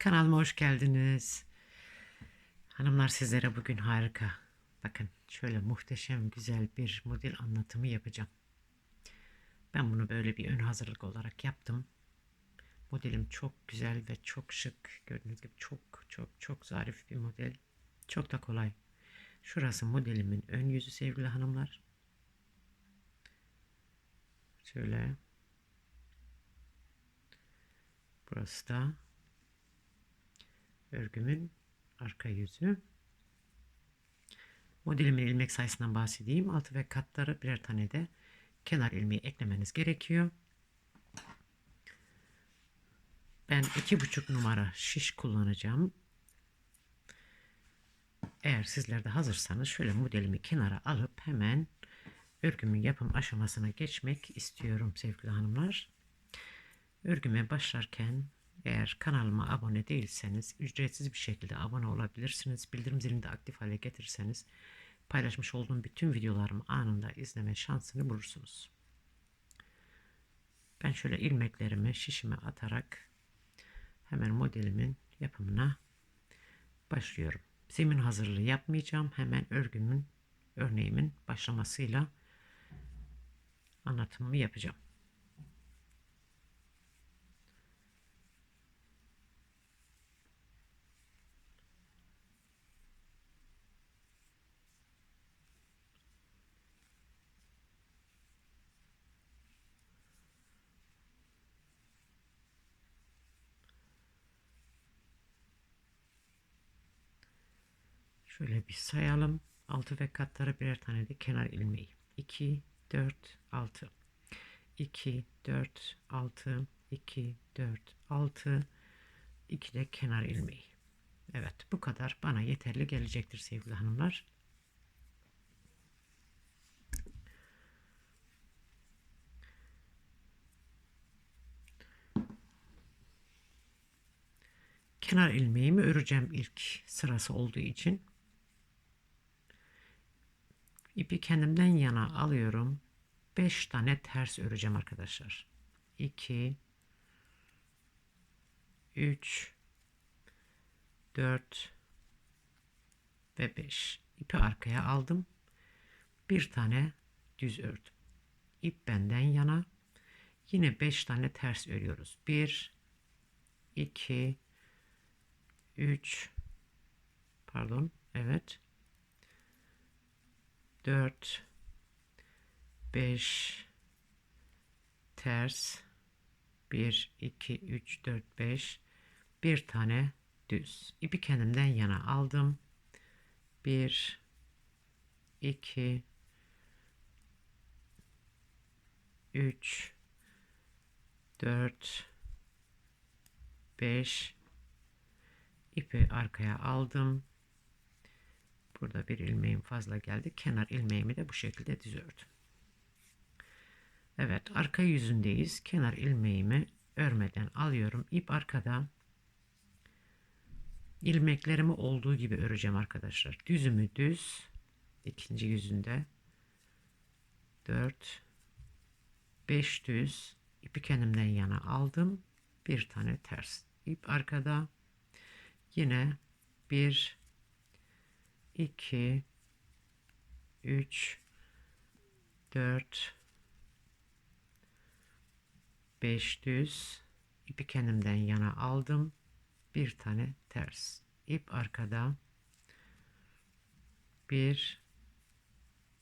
Kanalıma hoş geldiniz. Hanımlar sizlere bugün harika. Bakın şöyle muhteşem güzel bir model anlatımı yapacağım. Ben bunu böyle bir ön hazırlık olarak yaptım. Modelim çok güzel ve çok şık. Gördüğünüz gibi çok çok çok zarif bir model. Çok da kolay. Şurası modelimin ön yüzü sevgili hanımlar. Şöyle. Burası da örgümün arka yüzü. Modelimin ilmek sayısından bahsedeyim. Altı ve katları birer tane de kenar ilmeği eklemeniz gerekiyor. Ben iki buçuk numara şiş kullanacağım. Eğer sizler de hazırsanız şöyle modelimi kenara alıp hemen örgümün yapım aşamasına geçmek istiyorum sevgili hanımlar. Örgüme başlarken eğer kanalıma abone değilseniz ücretsiz bir şekilde abone olabilirsiniz. Bildirim zilini de aktif hale getirirseniz paylaşmış olduğum bütün videolarımı anında izleme şansını bulursunuz. Ben şöyle ilmeklerimi şişime atarak hemen modelimin yapımına başlıyorum. Zemin hazırlığı yapmayacağım. Hemen örgümün örneğimin başlamasıyla anlatımımı yapacağım. Şöyle bir sayalım. 6 ve katları birer tane de kenar ilmeği. 2, 4, 6. 2, 4, 6, 2, 4, 6. 2 de kenar ilmeği. Evet bu kadar bana yeterli gelecektir sevgili hanımlar. Kenar ilmeğimi öreceğim ilk sırası olduğu için. İpi kendimden yana alıyorum. 5 tane ters öreceğim arkadaşlar. 2 3 4 ve 5. İpi arkaya aldım. Bir tane düz ördüm. İp benden yana. Yine 5 tane ters örüyoruz. 1 2 3 pardon evet 4 5 ters. 1 2 3 4 5 bir tane düz. İpi kendimden yana aldım. 1 2 3 4 5 ipi arkaya aldım Burada bir ilmeğim fazla geldi. Kenar ilmeğimi de bu şekilde düz ördüm. Evet arka yüzündeyiz. Kenar ilmeğimi örmeden alıyorum. İp arkada. ilmeklerimi olduğu gibi öreceğim arkadaşlar. Düzümü düz. ikinci yüzünde. 4 5 düz ipi kendimden yana aldım. Bir tane ters ip arkada. Yine bir 2 3 4 5 düz ipi kendimden yana aldım. Bir tane ters. ip arkada. 1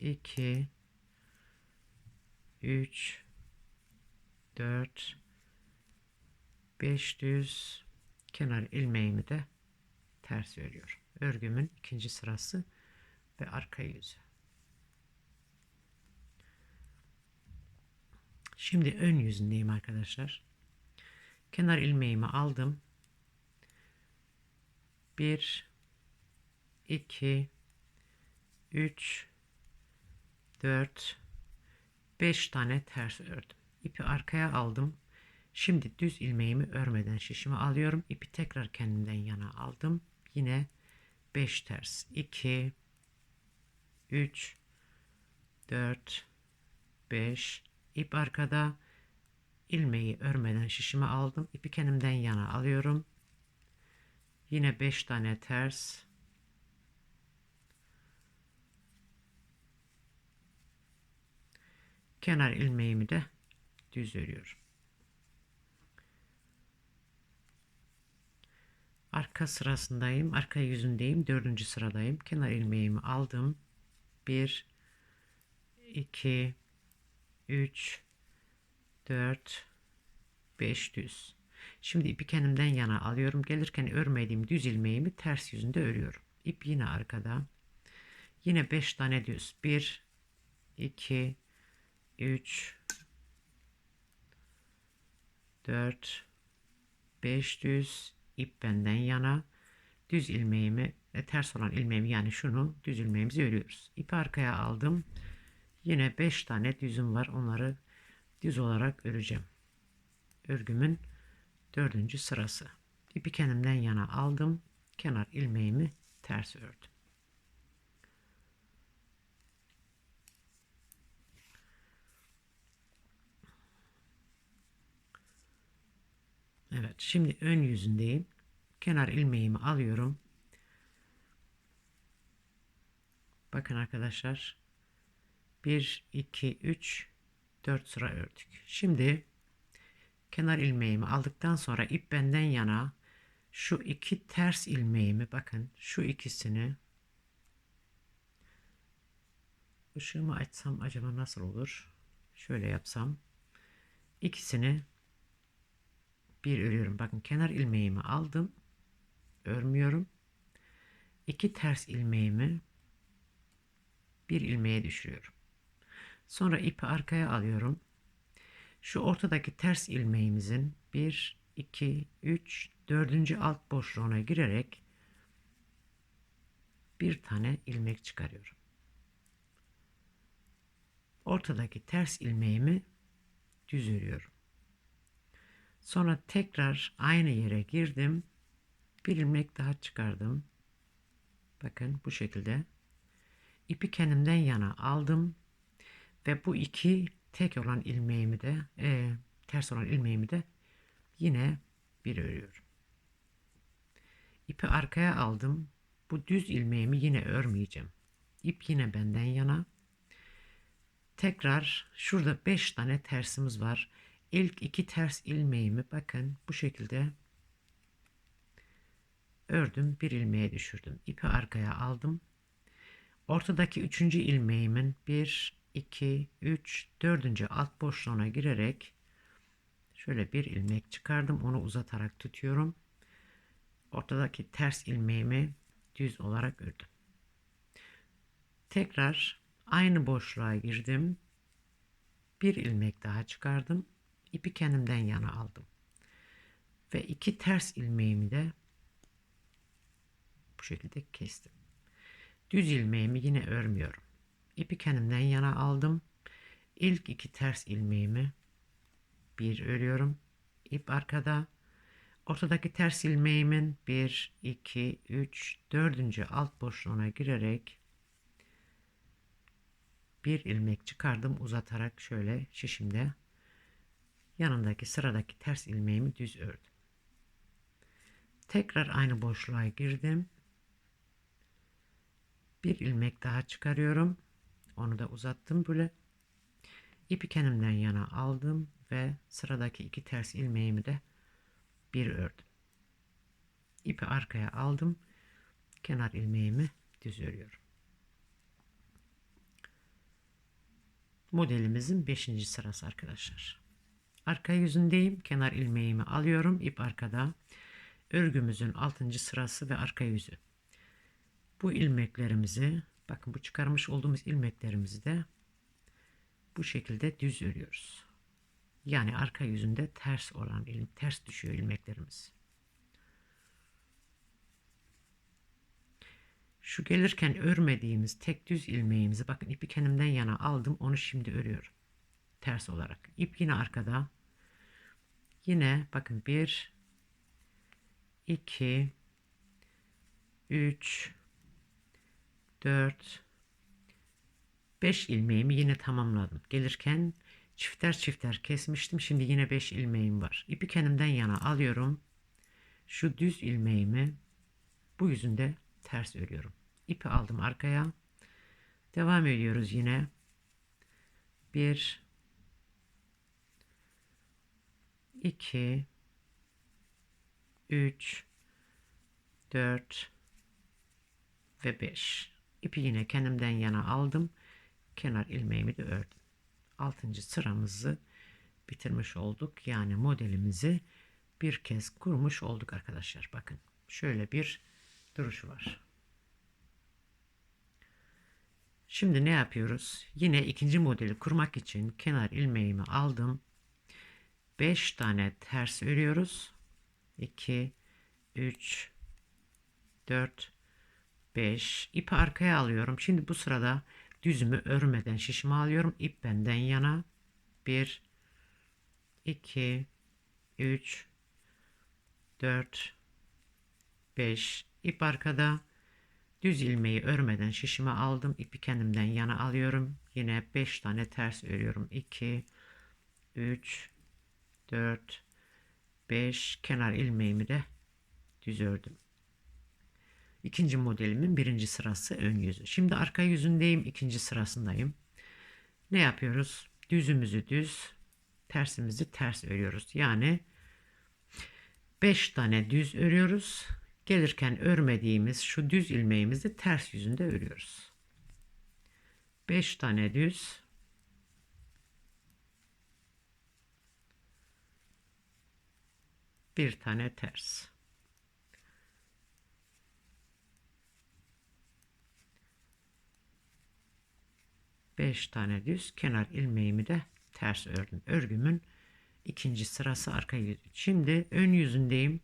2 3 4 5 düz kenar ilmeğimi de ters örüyorum örgümün ikinci sırası ve arka yüzü. Şimdi ön yüzündeyim arkadaşlar. Kenar ilmeğimi aldım. 1 2 3 4 5 tane ters ördüm. İpi arkaya aldım. Şimdi düz ilmeğimi örmeden şişimi alıyorum. İpi tekrar kendimden yana aldım. Yine 5 ters. 2 3 4 5 ip arkada. İlmeği örmeden şişimi aldım. İpi kendimden yana alıyorum. Yine 5 tane ters. Kenar ilmeğimi de düz örüyorum. Arka sırasındayım. Arka yüzündeyim. Dördüncü sıradayım. Kenar ilmeğimi aldım. 1 2 3 4 5 düz. Şimdi ipi kendimden yana alıyorum. Gelirken örmediğim düz ilmeğimi ters yüzünde örüyorum. İp yine arkada. Yine 5 tane düz. 1 2 3 4 5 düz ip benden yana düz ilmeğimi e, ters olan ilmeğimi yani şunu düz ilmeğimizi örüyoruz. İpi arkaya aldım. Yine 5 tane düzüm var. Onları düz olarak öreceğim. Örgümün dördüncü sırası. İpi kendimden yana aldım. Kenar ilmeğimi ters ördüm. Evet şimdi ön yüzündeyim. Kenar ilmeğimi alıyorum. Bakın arkadaşlar. 1, 2, 3, 4 sıra ördük. Şimdi kenar ilmeğimi aldıktan sonra ip benden yana şu iki ters ilmeğimi bakın şu ikisini ışığımı açsam acaba nasıl olur? Şöyle yapsam ikisini bir örüyorum. Bakın kenar ilmeğimi aldım. Örmüyorum. İki ters ilmeğimi bir ilmeğe düşürüyorum. Sonra ipi arkaya alıyorum. Şu ortadaki ters ilmeğimizin 1, 2, 3, 4. alt boşluğuna girerek bir tane ilmek çıkarıyorum. Ortadaki ters ilmeğimi düz örüyorum. Sonra tekrar aynı yere girdim. Bir ilmek daha çıkardım. Bakın bu şekilde. İpi kendimden yana aldım. Ve bu iki tek olan ilmeğimi de e, ters olan ilmeğimi de yine bir örüyorum. İpi arkaya aldım. Bu düz ilmeğimi yine örmeyeceğim. İp yine benden yana. Tekrar şurada 5 tane tersimiz var. İlk iki ters ilmeğimi bakın bu şekilde ördüm. Bir ilmeğe düşürdüm. İpi arkaya aldım. Ortadaki üçüncü ilmeğimin bir 2, 3, 4. alt boşluğuna girerek şöyle bir ilmek çıkardım. Onu uzatarak tutuyorum. Ortadaki ters ilmeğimi düz olarak ördüm. Tekrar aynı boşluğa girdim. Bir ilmek daha çıkardım. İpi kendimden yana aldım. Ve iki ters ilmeğimi de bu şekilde kestim. Düz ilmeğimi yine örmüyorum. İpi kendimden yana aldım. İlk iki ters ilmeğimi bir örüyorum. İp arkada. Ortadaki ters ilmeğimin 1, 2, 3, 4. alt boşluğuna girerek bir ilmek çıkardım uzatarak şöyle şişimde yanındaki sıradaki ters ilmeğimi düz ördüm. Tekrar aynı boşluğa girdim. Bir ilmek daha çıkarıyorum. Onu da uzattım böyle. İpi kendimden yana aldım ve sıradaki iki ters ilmeğimi de bir ördüm. İpi arkaya aldım. Kenar ilmeğimi düz örüyorum. Modelimizin 5. sırası arkadaşlar. Arka yüzündeyim. Kenar ilmeğimi alıyorum. İp arkada. Örgümüzün 6. sırası ve arka yüzü. Bu ilmeklerimizi Bakın bu çıkarmış olduğumuz ilmeklerimizi de bu şekilde düz örüyoruz. Yani arka yüzünde ters olan ters düşüyor ilmeklerimiz. Şu gelirken örmediğimiz tek düz ilmeğimizi bakın ipi kendimden yana aldım. Onu şimdi örüyorum. Ters olarak. İp yine arkada. Yine bakın 1 2 3 4 5 ilmeğimi yine tamamladım. Gelirken çifter çifter kesmiştim. Şimdi yine 5 ilmeğim var. İpi kendimden yana alıyorum. Şu düz ilmeğimi Bu yüzünde ters örüyorum. İpi aldım arkaya. Devam ediyoruz yine. 1 2 3 4 ve 5. İpi yine kendimden yana aldım. Kenar ilmeğimi de ördüm. 6. sıramızı bitirmiş olduk. Yani modelimizi bir kez kurmuş olduk arkadaşlar. Bakın şöyle bir duruşu var. Şimdi ne yapıyoruz? Yine ikinci modeli kurmak için kenar ilmeğimi aldım. 5 tane ters örüyoruz. 2 3 4 5 ipi arkaya alıyorum. Şimdi bu sırada düzümü örmeden şişimi alıyorum. İp benden yana. 1 2 3 4 5 ip arkada düz ilmeği örmeden şişimi aldım ipi kendimden yana alıyorum yine 5 tane ters örüyorum 2 3 4 5 kenar ilmeğimi de düz ördüm. İkinci modelimin birinci sırası ön yüzü. Şimdi arka yüzündeyim ikinci sırasındayım. Ne yapıyoruz? Düzümüzü düz tersimizi ters örüyoruz. Yani 5 tane düz örüyoruz. Gelirken örmediğimiz şu düz ilmeğimizi ters yüzünde örüyoruz. 5 tane düz bir tane ters. Beş tane düz kenar ilmeğimi de ters ördüm. Örgümün ikinci sırası arka yüzü. Şimdi ön yüzündeyim.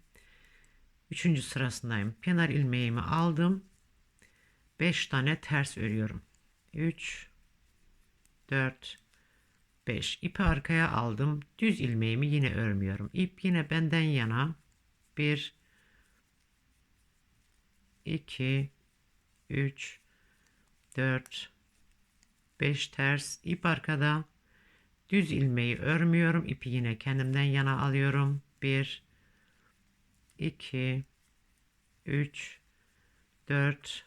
Üçüncü sırasındayım. Kenar ilmeğimi aldım. 5 tane ters örüyorum. 3 4 5 ipi arkaya aldım. Düz ilmeğimi yine örmüyorum. İp yine benden yana. 1 2 3 4 5 ters ip arkada Düz ilmeği örmüyorum. İpi yine kendimden yana alıyorum. 1 2 3 4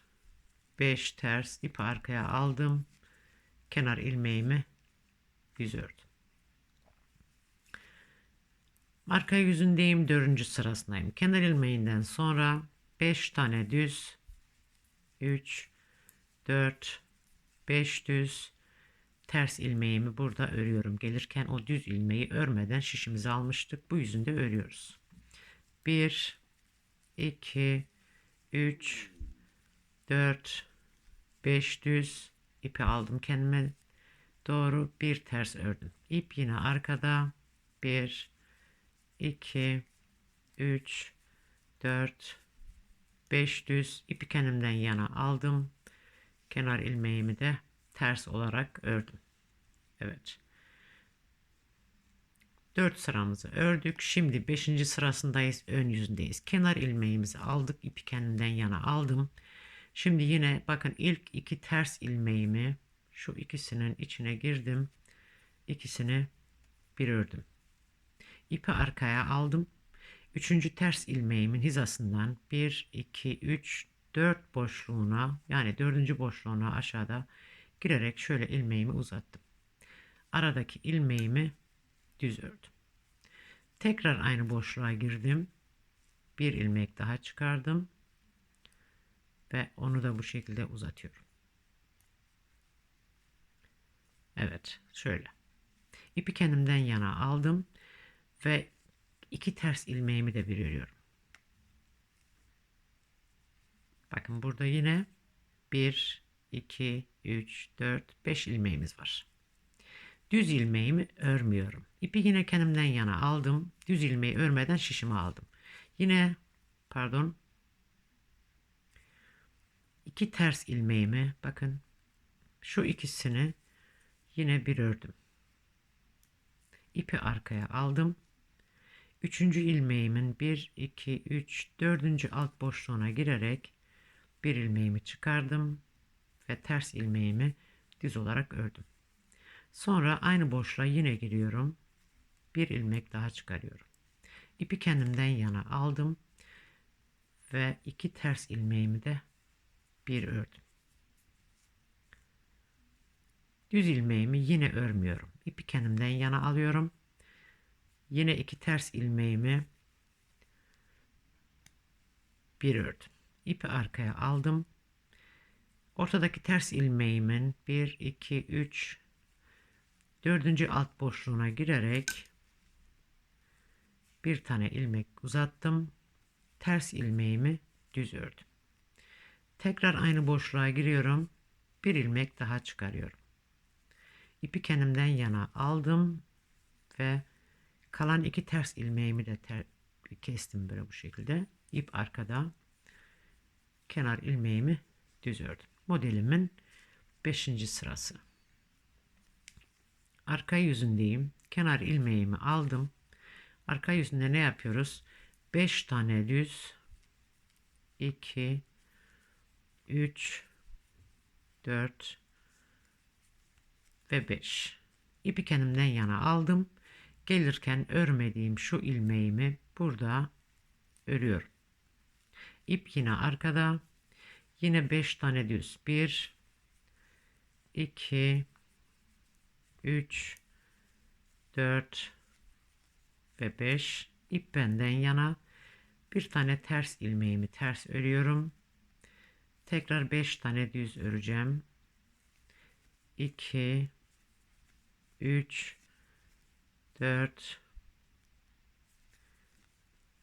5 ters ip arkaya aldım. Kenar ilmeğimi düz ördüm. Arka yüzündeyim. Dördüncü sırasındayım. Kenar ilmeğinden sonra 5 tane düz 3 4 5 düz ters ilmeğimi burada örüyorum. Gelirken o düz ilmeği örmeden şişimizi almıştık. Bu yüzünde örüyoruz. 1 2 3 4 5 düz ipi aldım kendime doğru bir ters ördüm. İp yine arkada 1 2 3 4 5 düz ipi kendimden yana aldım. Kenar ilmeğimi de ters olarak ördüm. Evet. 4 sıramızı ördük. Şimdi 5. sırasındayız. Ön yüzündeyiz. Kenar ilmeğimizi aldık. İpi kendimden yana aldım. Şimdi yine bakın ilk iki ters ilmeğimi şu ikisinin içine girdim. İkisini bir ördüm. İpi arkaya aldım. Üçüncü ters ilmeğimin hizasından 1, 2, 3, 4 boşluğuna yani dördüncü boşluğuna aşağıda girerek şöyle ilmeğimi uzattım. Aradaki ilmeğimi düz ördüm. Tekrar aynı boşluğa girdim. Bir ilmek daha çıkardım. Ve onu da bu şekilde uzatıyorum. Evet şöyle. İpi kendimden yana aldım. Ve iki ters ilmeğimi de bir örüyorum. Bakın burada yine bir 2, 3, 4, 5 ilmeğimiz var. Düz ilmeğimi örmüyorum. İpi yine kendimden yana aldım. Düz ilmeği örmeden şişimi aldım. Yine pardon iki ters ilmeğimi bakın şu ikisini yine bir ördüm. İpi arkaya aldım. Üçüncü ilmeğimin 1, 2, 3, dördüncü alt boşluğuna girerek bir ilmeğimi çıkardım ve ters ilmeğimi düz olarak ördüm. Sonra aynı boşluğa yine giriyorum. Bir ilmek daha çıkarıyorum. İpi kendimden yana aldım ve iki ters ilmeğimi de bir ördüm. Düz ilmeğimi yine örmüyorum. İpi kendimden yana alıyorum. Yine iki ters ilmeğimi bir ördüm. İpi arkaya aldım. Ortadaki ters ilmeğimin 1, 2, 3, dördüncü alt boşluğuna girerek bir tane ilmek uzattım. Ters ilmeğimi düz ördüm. Tekrar aynı boşluğa giriyorum. Bir ilmek daha çıkarıyorum. İpi kendimden yana aldım ve kalan iki ters ilmeğimi de ter kestim böyle bu şekilde. İp arkada. Kenar ilmeğimi düz ördüm. Modelimin 5. sırası. Arka yüzündeyim. Kenar ilmeğimi aldım. Arka yüzünde ne yapıyoruz? 5 tane düz 2 3 4 ve 5. İpi kendimden yana aldım. Gelirken örmediğim şu ilmeğimi burada örüyorum. İp yine arkada. Yine 5 tane düz. 1 2 3 4 ve 5 ip benden yana bir tane ters ilmeğimi ters örüyorum. Tekrar 5 tane düz öreceğim. 2 3 4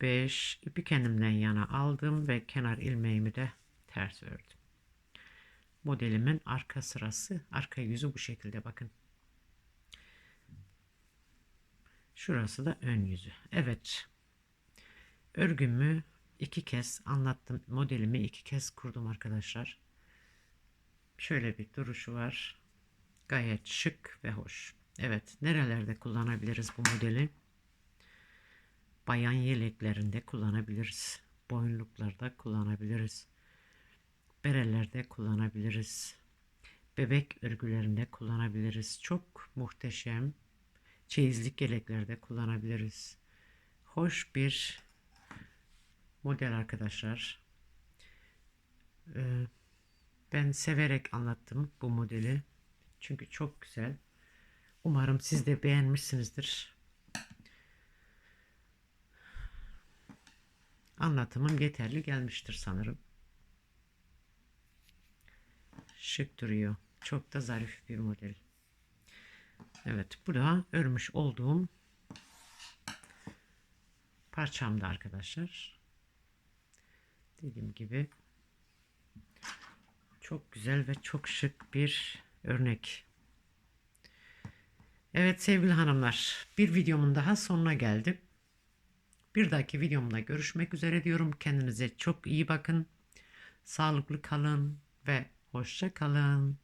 5 ipi kendimden yana aldım ve kenar ilmeğimi de ters ördüm. Modelimin arka sırası, arka yüzü bu şekilde bakın. Şurası da ön yüzü. Evet. Örgümü iki kez anlattım. Modelimi iki kez kurdum arkadaşlar. Şöyle bir duruşu var. Gayet şık ve hoş. Evet. Nerelerde kullanabiliriz bu modeli? Bayan yeleklerinde kullanabiliriz. Boynluklarda kullanabiliriz. Berelerde kullanabiliriz. Bebek örgülerinde kullanabiliriz. Çok muhteşem çeyizlik yeleklerde kullanabiliriz. Hoş bir model arkadaşlar. Ee, ben severek anlattım bu modeli. Çünkü çok güzel. Umarım siz de beğenmişsinizdir. Anlatımım yeterli gelmiştir sanırım. Şık duruyor. Çok da zarif bir model. Evet bu da örmüş olduğum parçamda arkadaşlar. Dediğim gibi çok güzel ve çok şık bir örnek. Evet sevgili hanımlar bir videomun daha sonuna geldim. Bir dahaki videomda görüşmek üzere diyorum. Kendinize çok iyi bakın. Sağlıklı kalın ve hoşça kalın.